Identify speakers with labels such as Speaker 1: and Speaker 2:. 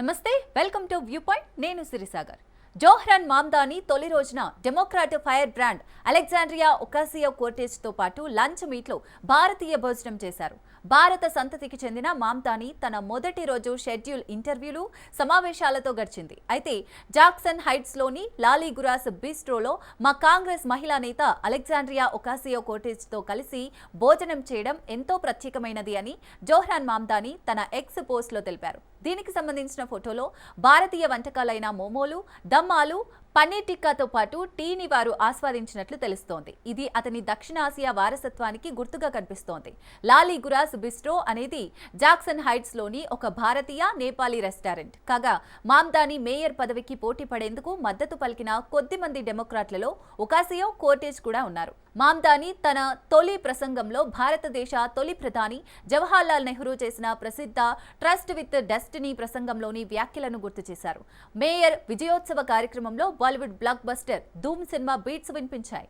Speaker 1: నమస్తే welcome to view point. నేను సిరిసాగర్. జోహ్రాన్ మామ్దాని తొలి రోజున Democrat fire brand Alexandria Ocasio కోర్టేజ్తో పాటు లంచ్ మీట్లో భారతీయ భోజనం చేశారు. భారత సంతతికి చెందిన మామ్దాని తన మొదటి రోజు షెడ్యూల్ ఇంటర్వ్యూలు సమావేశాలతో గడిచింది. అయితే జాక్సన్ హైట్స్లోని లాలీగురాస్ బిస్ట్రోలో మా కాంగ్రెస్ మహిళా నేత అలెగ్జాండ్రియా ఒకాసియో కోర్టేజ్తో కలిసి భోజనం చేయడం ఎంతో ప్రత్యేకమైనది అని జోహ్రాన్ మామ్దాని తన ఎక్స్ పోస్ట్లో తెలిపారు. దీనికి సంబంధించిన ఫోటోలో భారతీయ వంటకాలైన మోమోలు मालू పన్నీర్ టిక్కాతో పాటు టీని వారు ఆస్వాదించినట్లు తెలుస్తోంది. ఇది అతని దక్షిణాసియా వారసత్వానికి గుర్తుగా కనిపిస్తోంది. లాలీ గురాస్ బిస్ట్రో అనేది జాక్సన్ హైట్స్లోని ఒక భారతీయ నేపాలీ రెస్టారెంట్. కాగా మామ్దాని మేయర్ పదవికి పోటీ పడేందుకు మద్దతు పలికిన కొద్ది మంది డెమోక్రాట్లలో ఒకాసియో కోర్టేజ్ కూడా ఉన్నారు. మామ్దాని తన తొలి ప్రసంగంలో భారతదేశ తొలి ప్రధాని జవహర్లాల్ నెహ్రూ చేసిన ప్రసిద్ధ ట్రస్ట్ విత్ డెస్టినీ ప్రసంగంలోని వ్యాఖ్యలను గుర్తు చేశారు. మేయర్ విజయోత్సవ కార్యక్రమంలో Bollywood blockbuster Dhoom cinema beats వినిపించాయి.